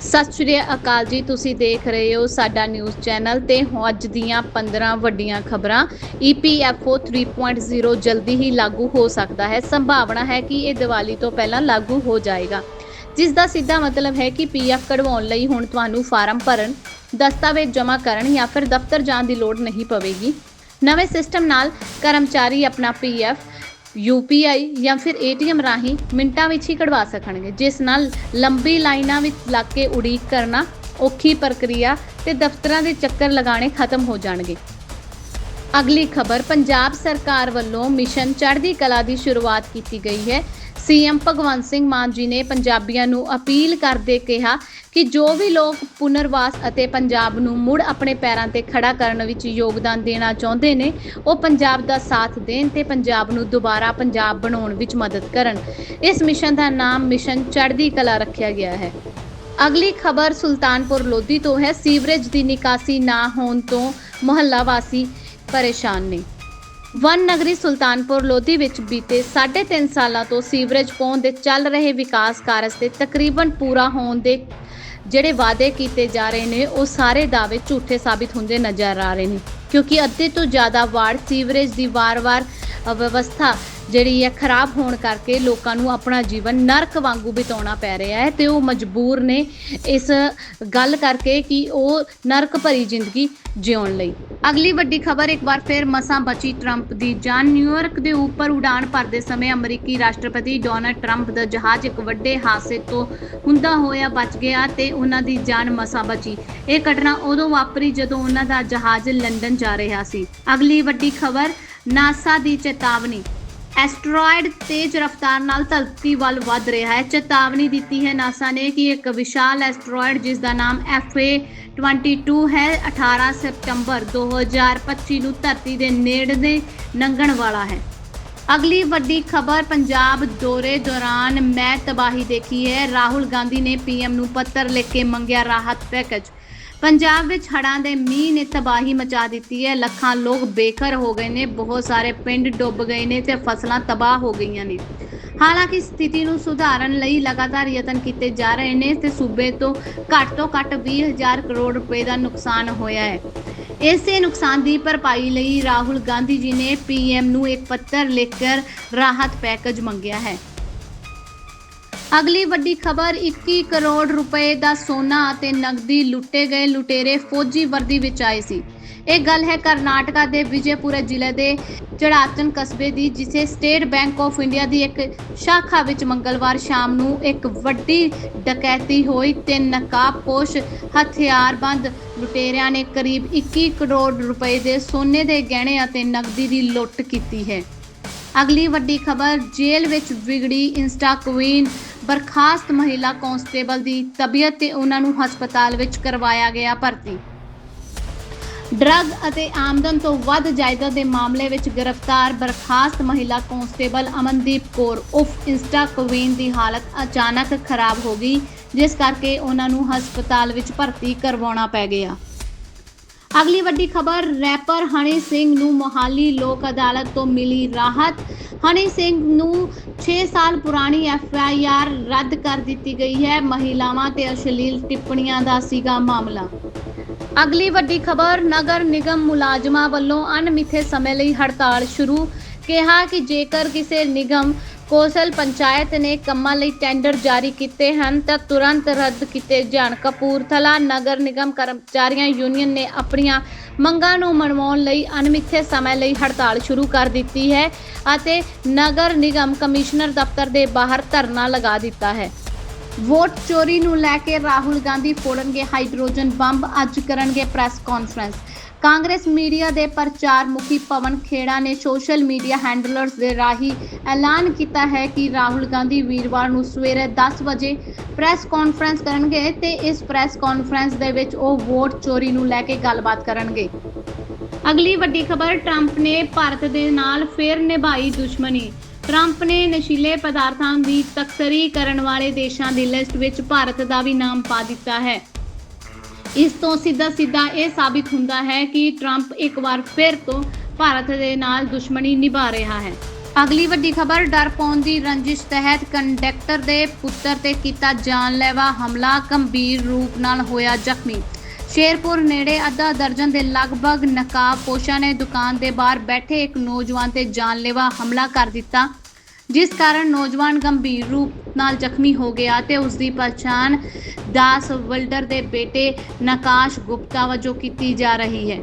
ਸਤਿ ਸ਼੍ਰੀ ਅਕਾਲ ਜੀ, ਤੁਸੀਂ ਦੇਖ ਰਹੇ ਹੋ ਸਾਡਾ ਨਿਊਜ਼ ਚੈਨਲ ਤੇ ਅੱਜ ਦੀਆਂ 15 ਵੱਡੀਆਂ ਖਬਰਾਂ। E EPFO 3.0 ਜਲਦੀ ਹੀ ਲਾਗੂ ਹੋ ਸਕਦਾ ਹੈ। ਸੰਭਾਵਨਾ ਹੈ ਕਿ ਇਹ ਦੀਵਾਲੀ ਤੋਂ ਪਹਿਲਾਂ ਲਾਗੂ ਹੋ ਜਾਏਗਾ। ਜਿਸ ਦਾ ਸਿੱਧਾ ਮਤਲਬ ਹੈ ਕਿ ਪੀਐਫ ਕਢਵਾਉਣ ਲਈ ਹੁਣ ਤੁਹਾਨੂੰ ਫਾਰਮ ਭਰਨ, ਦਸਤਾਵੇਜ਼ ਜਮ੍ਹਾਂ ਕਰਨ ਜਾਂ ਫਿਰ ਦਫ਼ਤਰ ਜਾਣ ਦੀ ਲੋੜ ਨਹੀਂ ਪਵੇਗੀ। ਨਵੇਂ ਸਿਸਟਮ ਨਾਲ ਕਰਮਚਾਰੀ ਆਪਣਾ ਪੀਐਫ ਯੂਪੀਆਈ ਜਾਂ ਫਿਰ ਏਟੀਐਮ ਰਾਹੀਂ ਮਿੰਟਾਂ ਵਿੱਚ ਹੀ ਕਢਵਾ ਸਕਣਗੇ। ਜਿਸ ਨਾਲ ਲੰਬੀ ਲਾਈਨਾਂ ਵਿੱਚ ਲੱਗ ਕੇ ਉਡੀਕ ਕਰਨਾ ਔਖੀ ਪ੍ਰਕਿਰਿਆ ਤੇ ਦਫ਼ਤਰਾਂ ਦੇ ਚੱਕਰ ਲਗਾਉਣੇ ਖਤਮ ਹੋ ਜਾਣਗੇ। ਅਗਲੀ ਖਬਰ, ਪੰਜਾਬ ਸਰਕਾਰ ਵੱਲੋਂ ਮਿਸ਼ਨ ਚੜ੍ਹਦੀ ਕਲਾ ਦੀ ਸ਼ੁਰੂਆਤ ਕੀਤੀ ਗਈ ਹੈ। ਸੀਐਮ ਭਗਵੰਤ ਸਿੰਘ ਮਾਨ ਜੀ ਨੇ ਪੰਜਾਬੀਆਂ ਨੂੰ ਅਪੀਲ ਕਰਦੇ ਕਿਹਾ ਕਿ ਜੋ ਵੀ ਲੋਕ ਪੁਨਰਵਾਸ ਅਤੇ ਪੰਜਾਬ ਨੂੰ ਮੁੜ ਆਪਣੇ ਪੈਰਾਂ ਤੇ ਖੜਾ ਕਰਨ ਵਿੱਚ ਯੋਗਦਾਨ ਦੇਣਾ ਚਾਹੁੰਦੇ ਨੇ, ਉਹ ਪੰਜਾਬ ਦਾ ਸਾਥ ਦੇਣ ਤੇ ਪੰਜਾਬ ਨੂੰ ਦੁਬਾਰਾ ਪੰਜਾਬ ਬਣਾਉਣ ਵਿੱਚ ਮਦਦ ਕਰਨ। ਇਸ ਮਿਸ਼ਨ ਦਾ ਨਾਮ ਮਿਸ਼ਨ ਚੜ੍ਹਦੀ ਕਲਾ ਰੱਖਿਆ ਗਿਆ ਹੈ। ਅਗਲੀ ਖਬਰ ਸੁਲਤਾਨਪੁਰ ਲੋਧੀ ਤੋਂ ਹੈ। ਸੀਵਰੇਜ ਦੀ ਨਿਕਾਸੀ ਨਾ ਹੋਣ ਤੋਂ ਮੁਹੱਲਾ ਵਾਸੀ ਪਰੇਸ਼ਾਨ ਨੇ। ਵਨ ਨਗਰੀ ਸੁਲਤਾਨਪੁਰ ਲੋਧੀ ਵਿੱਚ ਬੀਤੇ 3.5 ਸਾਲਾਂ ਤੋਂ ਸੀਵਰੇਜ ਪਾਉਣ ਦੇ ਚੱਲ ਰਹੇ ਵਿਕਾਸ ਕਾਰਜ ਤੇ ਤਕਰੀਬਨ ਪੂਰਾ ਹੋਣ ਦੇ ਜਿਹੜੇ ਵਾਅਦੇ ਕੀਤੇ ਜਾ ਰਹੇ ਨੇ, ਉਹ ਸਾਰੇ ਦਾਅਵੇ ਝੂਠੇ ਸਾਬਿਤ ਹੁੰਦੇ ਨਜ਼ਰ ਆ ਰਹੇ ਨੇ, ਕਿਉਂਕਿ ਅੱਧੇ ਤੋਂ ਜ਼ਿਆਦਾ ਵਾਰਡ ਸੀਵਰੇਜ ਦੀ ਵਾਰ-ਵਾਰ ਵਿਵਸਥਾ ਜਿਹੜੀ ਹੈ ਖਰਾਬ ਹੋਣ ਕਰਕੇ ਲੋਕਾਂ ਨੂੰ ਆਪਣਾ ਜੀਵਨ ਨਰਕ ਵਾਂਗੂ ਬਿਤਾਉਣਾ ਪੈ ਰਿਹਾ ਹੈ ਤੇ ਉਹ ਮਜਬੂਰ ਨੇ ਇਸ ਗੱਲ ਕਰਕੇ ਕਿ ਉਹ ਨਰਕ ਭਰੀ ਜ਼ਿੰਦਗੀ ਜਿਉਣ ਲਈ। ਅਗਲੀ ਵੱਡੀ ਖਬਰ, ਇੱਕ ਵਾਰ ਫਿਰ ਮਸਾਂ ਬਚੀ ਟਰੰਪ ਦੀ ਜਾਨ। ਨਿਊਯਾਰਕ ਦੇ ਉੱਪਰ ਉਡਾਣ ਭਰਦੇ ਸਮੇਂ ਅਮਰੀਕੀ ਰਾਸ਼ਟਰਪਤੀ ਡੋਨਲਡ ਟਰੰਪ ਦਾ ਜਹਾਜ਼ ਇੱਕ ਵੱਡੇ ਹਾਦਸੇ ਤੋਂ ਹੁੰਦਾ ਹੋਇਆ ਬਚ ਗਿਆ ਤੇ ਉਹਨਾਂ ਦੀ ਜਾਨ ਮਸਾਂ ਬਚੀ। ਇਹ ਘਟਨਾ ਉਦੋਂ ਵਾਪਰੀ ਜਦੋਂ ਉਹਨਾਂ ਦਾ ਜਹਾਜ਼ ਲੰਡਨ ਜਾ ਰਿਹਾ ਸੀ। ਅਗਲੀ ਵੱਡੀ ਖਬਰ, ਨਾਸਾ ਦੀ ਚੇਤਾਵਨੀ। ਐਸਟਰੋਇਡ ਤੇਜ਼ ਰਫ਼ਤਾਰ ਨਾਲ ਧਰਤੀ ਵੱਲ ਵੱਧ ਰਿਹਾ ਹੈ। ਚੇਤਾਵਨੀ ਦਿੱਤੀ ਹੈ ਨਾਸਾ ਨੇ ਕਿ ਇੱਕ ਵਿਸ਼ਾਲ ਐਸਟਰੋਇਡ ਜਿਸ ਦਾ ਨਾਮ FA22 ਹੈ 18 ਸਤੰਬਰ 2025 ਨੂੰ ਧਰਤੀ ਦੇ ਨੇੜੇ ਲੰਘਣ ਵਾਲਾ ਹੈ। ਅਗਲੀ ਵੱਡੀ ਖਬਰ ਪੰਜਾਬ ਦੌਰੇ ਦੌਰਾਨ ਮੈਂ ਤਬਾਹੀ ਦੇਖੀ ਹੈ। ਰਾਹੁਲ ਗਾਂਧੀ ਨੇ ਪੀਐਮ ਨੂੰ ਪੱਤਰ ਲਿਖ ਕੇ ਮੰਗਿਆ ਰਾਹਤ ਪੈਕੇਜ। ਪੰਜਾਬ ਵਿੱਚ ਹੜ੍ਹਾਂ ਦੇ ਮੀਂਹ ਨੇ ਤਬਾਹੀ ਮਚਾ ਦਿੱਤੀ ਹੈ। ਲੱਖਾਂ ਲੋਕ ਬੇਘਰ ਹੋ ਗਏ ਨੇ, ਬਹੁਤ ਸਾਰੇ ਪਿੰਡ ਡੁੱਬ ਗਏ ਨੇ ਤੇ ਫਸਲਾਂ ਤਬਾਹ ਹੋ ਗਈਆਂ ਨੇ। ਹਾਲਾਂਕਿ ਸਥਿਤੀ ਨੂੰ ਸੁਧਾਰਨ ਲਈ ਲਗਾਤਾਰ ਯਤਨ ਕੀਤੇ ਜਾ ਰਹੇ ਨੇ ਤੇ ਸੂਬੇ ਤੋਂ ਘੱਟ ਤੋਂ ਘੱਟ 20000 ਕਰੋੜ ਰੁਪਏ ਦਾ ਨੁਕਸਾਨ ਹੋਇਆ ਹੈ। ਇਸੇ ਨੁਕਸਾਨ ਦੀ ਭਰਪਾਈ ਲਈ ਰਾਹੁਲ ਗਾਂਧੀ ਜੀ ਨੇ ਪੀਐਮ ਨੂੰ ਇੱਕ ਪੱਤਰ ਲਿਖ ਕਰ ਰਾਹਤ ਪੈਕੇਜ ਮੰਗਿਆ ਹੈ। ਅਗਲੀ ਵੱਡੀ ਖਬਰ 21 ਕਰੋੜ ਰੁਪਏ ਦਾ ਸੋਨਾ ਅਤੇ ਨਕਦੀ ਲੁੱਟੇ ਗਏ ਲੁਟੇਰੇ ਫੌਜੀ ਵਰਦੀ ਵਿੱਚ ਆਏ ਸੀ। ਇਹ ਗੱਲ ਹੈ ਕਰਨਾਟਕਾ ਦੇ ਵਿਜੇਪੁਰਾ ਜ਼ਿਲ੍ਹੇ ਦੇ ਚੜਾਚਨ ਕਸਬੇ ਦੀ, ਜਿੱਥੇ ਸਟੇਟ ਬੈਂਕ ਆਫ ਇੰਡੀਆ ਦੀ ਇੱਕ ਸ਼ਾਖਾ ਵਿੱਚ ਮੰਗਲਵਾਰ ਸ਼ਾਮ ਨੂੰ ਇੱਕ ਵੱਡੀ ਡਕੈਤੀ ਹੋਈ ਤੇ ਨਕਾਬਪੋਸ਼ ਹਥਿਆਰਬੰਦ ਲੁਟੇਰਿਆਂ ਨੇ ਕਰੀਬ 21 ਕਰੋੜ ਰੁਪਏ ਦੇ ਸੋਨੇ ਦੇ ਗਹਿਣੇ ਅਤੇ ਨਕਦੀ ਦੀ ਲੁੱਟ ਕੀਤੀ ਹੈ। ਅਗਲੀ ਵੱਡੀ ਖਬਰ, ਜੇਲ੍ਹ ਵਿੱਚ ਵਿਗੜੀ ਇੰਸਟਾ ਕੁਈਨ ਬਰਖਾਸਤ ਮਹਿਲਾ ਕਾਂਸਟੇਬਲ ਦੀ ਤਬੀਅਤ ਤੇ ਉਹਨਾਂ ਨੂੰ ਹਸਪਤਾਲ ਵਿੱਚ ਕਰਵਾਇਆ ਗਿਆ ਭਰਤੀ। ਡਰੱਗ ਅਤੇ ਆਮਦਨ ਤੋਂ ਵੱਧ ਜਾਇਦਾਦ ਦੇ ਮਾਮਲੇ ਵਿੱਚ ਗ੍ਰਿਫਤਾਰ ਬਰਖਾਸਤ ਮਹਿਲਾ ਕਾਂਸਟੇਬਲ ਅਮਨਦੀਪ ਕੌਰ ਉਫ ਇੰਸਟਾ ਕੁਈਨ ਦੀ ਹਾਲਤ ਅਚਾਨਕ ਖਰਾਬ ਹੋ ਗਈ, ਜਿਸ ਕਰਕੇ ਉਹਨਾਂ ਨੂੰ ਹਸਪਤਾਲ ਵਿੱਚ ਭਰਤੀ ਕਰਵਾਉਣਾ ਪੈ ਗਿਆ। ਅਗਲੀ ਵੱਡੀ ਖਬਰ ਰੈਪਰ ਹਨੀ ਸਿੰਘ ਨੂੰ ਮੋਹਾਲੀ ਲੋਕ ਅਦਾਲਤ ਤੋਂ ਮਿਲੀ ਰਾਹਤ। ਹਨੀ ਸਿੰਘ ਨੂੰ 6 ਸਾਲ ਪੁਰਾਣੀ ਐਫ ਆਈ ਆਰ ਰੱਦ ਕਰ ਦਿੱਤੀ ਗਈ ਹੈ। ਮਹਿਲਾਵਾਂ ਤੇ ਅਸ਼ਲੀਲ ਟਿੱਪਣੀਆਂ ਦਾ ਸੀਗਾ ਮਾਮਲਾ। ਅਗਲੀ ਵੱਡੀ ਖਬਰ, ਨਗਰ ਨਿਗਮ ਮੁਲਾਜ਼ਮਾਂ ਵੱਲੋਂ ਅਣਮਿੱਥੇ ਸਮੇਂ ਲਈ ਹੜਤਾਲ ਸ਼ੁਰੂ। ਕਿਹਾ ਕਿ ਜੇਕਰ ਕਿਸੇ ਨਿਗਮ ਕੋਸਲ ਪੰਚਾਇਤ ਨੇ ਕੰਮਾਂ ਲਈ ਟੈਂਡਰ ਜਾਰੀ ਕੀਤੇ ਹਨ ਤਾਂ ਤੁਰੰਤ ਰੱਦ ਕੀਤੇ ਜਾਣ। ਕਪੂਰਥਲਾ ਨਗਰ ਨਿਗਮ ਕਰਮਚਾਰੀਆਂ ਯੂਨੀਅਨ ਨੇ ਆਪਣੀਆਂ ਮੰਗਾਂ ਨੂੰ ਮਨਵਾਉਣ ਲਈ ਅਣਮਿੱਥੇ ਸਮੇਂ ਲਈ ਹੜਤਾਲ ਸ਼ੁਰੂ ਕਰ ਦਿੱਤੀ ਹੈ ਅਤੇ ਨਗਰ ਨਿਗਮ ਕਮਿਸ਼ਨਰ ਦਫ਼ਤਰ ਦੇ ਬਾਹਰ ਧਰਨਾ ਲਗਾ ਦਿੱਤਾ ਹੈ। ਵੋਟ ਚੋਰੀ ਨੂੰ ਲੈ ਕੇ ਰਾਹੁਲ ਗਾਂਧੀ ਫੋੜਨਗੇ ਹਾਈਡਰੋਜਨ ਬੰਬ, ਅੱਜ ਕਰਨਗੇ ਪ੍ਰੈਸ ਕਾਨਫਰੰਸ। ਕਾਂਗਰਸ ਮੀਡੀਆ ਦੇ ਪ੍ਰਚਾਰ ਮੁਖੀ ਪਵਨ ਖੇੜਾ ਨੇ ਸੋਸ਼ਲ ਮੀਡੀਆ ਹੈਂਡਲਰਸ ਦੇ ਰਾਹੀਂ ਐਲਾਨ ਕੀਤਾ ਹੈ ਕਿ ਰਾਹੁਲ ਗਾਂਧੀ ਵੀਰਵਾਰ ਨੂੰ ਸਵੇਰੇ 10 ਵਜੇ ਪ੍ਰੈਸ ਕਾਨਫਰੰਸ ਕਰਨਗੇ ਤੇ ਇਸ ਪ੍ਰੈਸ ਕਾਨਫਰੰਸ ਦੇ ਵਿੱਚ ਉਹ ਵੋਟ ਚੋਰੀ ਨੂੰ ਲੈ ਕੇ ਗੱਲਬਾਤ ਕਰਨਗੇ। ਅਗਲੀ ਵੱਡੀ ਖਬਰ, ਟਰੰਪ ਨੇ ਭਾਰਤ ਦੇ ਨਾਲ ਫੇਰ ਨਿਭਾਈ ਦੁਸ਼ਮਣੀ। ਟਰੰਪ ਨੇ ਨਸ਼ੀਲੇ ਪਦਾਰਥਾਂ ਦੀ ਤਸਕਰੀ ਕਰਨ ਵਾਲੇ ਦੇਸ਼ਾਂ ਦੀ ਲਿਸਟ ਵਿੱਚ ਭਾਰਤ ਦਾ ਵੀ ਨਾਮ ਪਾ ਦਿੱਤਾ ਹੈ। ਇਸ ਤੋਂ ਸਿੱਧਾ ਸਿੱਧਾ ਇਹ ਸਾਬਿਤ ਹੁੰਦਾ ਹੈ ਕਿ ਟਰੰਪ ਇੱਕ ਵਾਰ ਫਿਰ ਤੋਂ ਭਾਰਤ ਦੇ ਨਾਲ ਦੁਸ਼ਮਣੀ ਨਿਭਾ ਰਿਹਾ ਹੈ। ਅਗਲੀ ਵੱਡੀ ਖਬਰ, ਡਰ ਪਾਉਣ ਦੀ ਰੰਜਿਸ਼ ਤਹਿਤ ਕੰਡਕਟਰ ਦੇ ਪੁੱਤਰ ਤੇ ਕੀਤਾ ਜਾਨਲੇਵਾ ਹਮਲਾ, ਗੰਭੀਰ ਰੂਪ ਨਾਲ ਹੋਇਆ ਜ਼ਖਮੀ। ਸ਼ੇਰਪੁਰ ਨੇੜੇ ਅੱਧਾ ਦਰਜਨ ਦੇ ਲਗਭਗ ਨਕਾਬਪੋਸ਼ਾਂ ਨੇ ਦੁਕਾਨ ਦੇ ਬਾਹਰ ਬੈਠੇ ਇੱਕ ਨੌਜਵਾਨ ਤੇ ਜਾਨਲੇਵਾ ਹਮਲਾ ਕਰ ਦਿੱਤਾ। ਜਿਸ ਕਾਰਨ ਨੌਜਵਾਨ ਗੰਭੀਰ ਰੂਪ ਨਾਲ ਜ਼ਖਮੀ ਹੋ ਗਿਆ ਤੇ ਉਸ ਦੀ ਪਛਾਣ ਦਾਸ ਵਲਡਰ ਦੇ ਬੇਟੇ ਨਕਾਸ਼ ਗੁਪਤਾ ਵਜੋਂ ਕੀਤੀ ਜਾ ਰਹੀ ਹੈ।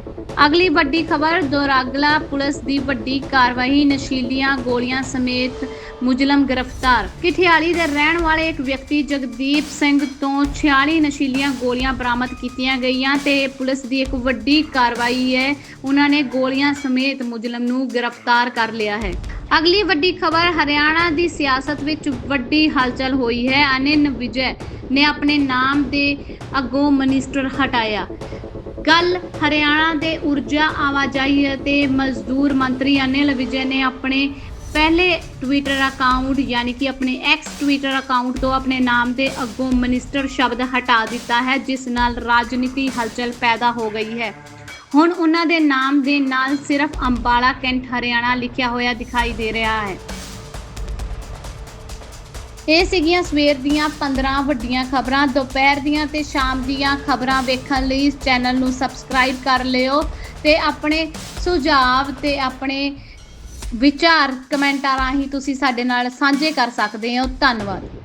ਅਗਲੀ ਵੱਡੀ ਖਬਰ, ਦੋਰਾਗਲਾ ਪੁਲਿਸ ਦੀ ਵੱਡੀ ਕਾਰਵਾਈ, ਨਸ਼ੀਲੀਆਂ ਗੋਲੀਆਂ ਸਮੇਤ ਮੁਜਲਮ ਗ੍ਰਿਫਤਾਰ। ਕਿਠਿਆਲੀ ਦੇ ਰਹਿਣ ਵਾਲੇ ਇੱਕ ਵਿਅਕਤੀ ਜਗਦੀਪ ਸਿੰਘ ਤੋਂ 46 ਨਸ਼ੀਲੀਆਂ ਗੋਲੀਆਂ ਬਰਾਮਦ ਕੀਤੀਆਂ ਗਈਆਂ ਤੇ ਪੁਲਿਸ ਦੀ ਇੱਕ ਵੱਡੀ ਕਾਰਵਾਈ ਹੈ। ਉਹਨਾਂ ਨੇ ਗੋਲੀਆਂ ਸਮੇਤ ਮੁਜਲਮ ਨੂੰ ਗ੍ਰਿਫਤਾਰ ਕਰ ਲਿਆ ਹੈ। ਅਗਲੀ ਵੱਡੀ ਖਬਰ ਹਰਿਆਣਾ ਦੀ ਸਿਆਸਤ ਵਿੱਚ ਵੱਡੀ ਹਲਚਲ ਹੋਈ ਹੈ। ਅਨਿਲ ਵਿਜੈ ਨੇ ਆਪਣੇ ਨਾਮ ਦੇ ਅੱਗੋਂ ਮਨਿਸਟਰ ਹਟਾਇਆ। ਕੱਲ ਹਰਿਆਣਾ ਦੇ ਊਰਜਾ ਆਵਾਜਾਈ ਅਤੇ ਮਜ਼ਦੂਰ ਮੰਤਰੀ ਅਨਿਲ ਵਿਜੇ ਨੇ ਆਪਣੇ ਪਹਿਲੇ ਟਵਿੱਟਰ ਅਕਾਊਂਟ ਯਾਨੀ ਕਿ ਆਪਣੇ ਐਕਸ ਟਵਿੱਟਰ ਅਕਾਊਂਟ ਤੋਂ ਆਪਣੇ ਨਾਮ ਦੇ ਅੱਗੋਂ ਮਨਿਸਟਰ ਸ਼ਬਦ ਹਟਾ ਦਿੱਤਾ ਹੈ, ਜਿਸ ਨਾਲ ਰਾਜਨੀਤੀ ਹਲਚਲ ਪੈਦਾ ਹੋ ਗਈ ਹੈ। ਹੁਣ ਉਹਨਾਂ ਦੇ ਨਾਮ ਦੇ ਨਾਲ ਸਿਰਫ ਅੰਬਾਲਾ ਕੈਂਟ ਹਰਿਆਣਾ ਲਿਖਿਆ ਹੋਇਆ ਦਿਖਾਈ ਦੇ ਰਿਹਾ ਹੈ। ਇਹ ਸੀਗੀਆਂ ਸਵੇਰ ਦੀਆਂ 15 ਵੱਡੀਆਂ ਖਬਰਾਂ, ਦੁਪਹਿਰ ਦੀਆਂ ਤੇ ਸ਼ਾਮ ਦੀਆਂ ਖਬਰਾਂ ਵੇਖਣ ਲਈ ਇਸ ਚੈਨਲ ਨੂੰ ਸਬਸਕ੍ਰਾਈਬ ਕਰ ਲਿਓ ਤੇ ਆਪਣੇ ਸੁਝਾਅ ਤੇ ਆਪਣੇ ਵਿਚਾਰ ਕਮੈਂਟਾਂ ਰਾਹੀਂ ਤੁਸੀਂ ਸਾਡੇ ਨਾਲ ਸਾਂਝੇ ਕਰ ਸਕਦੇ ਹੋ। ਧੰਨਵਾਦ।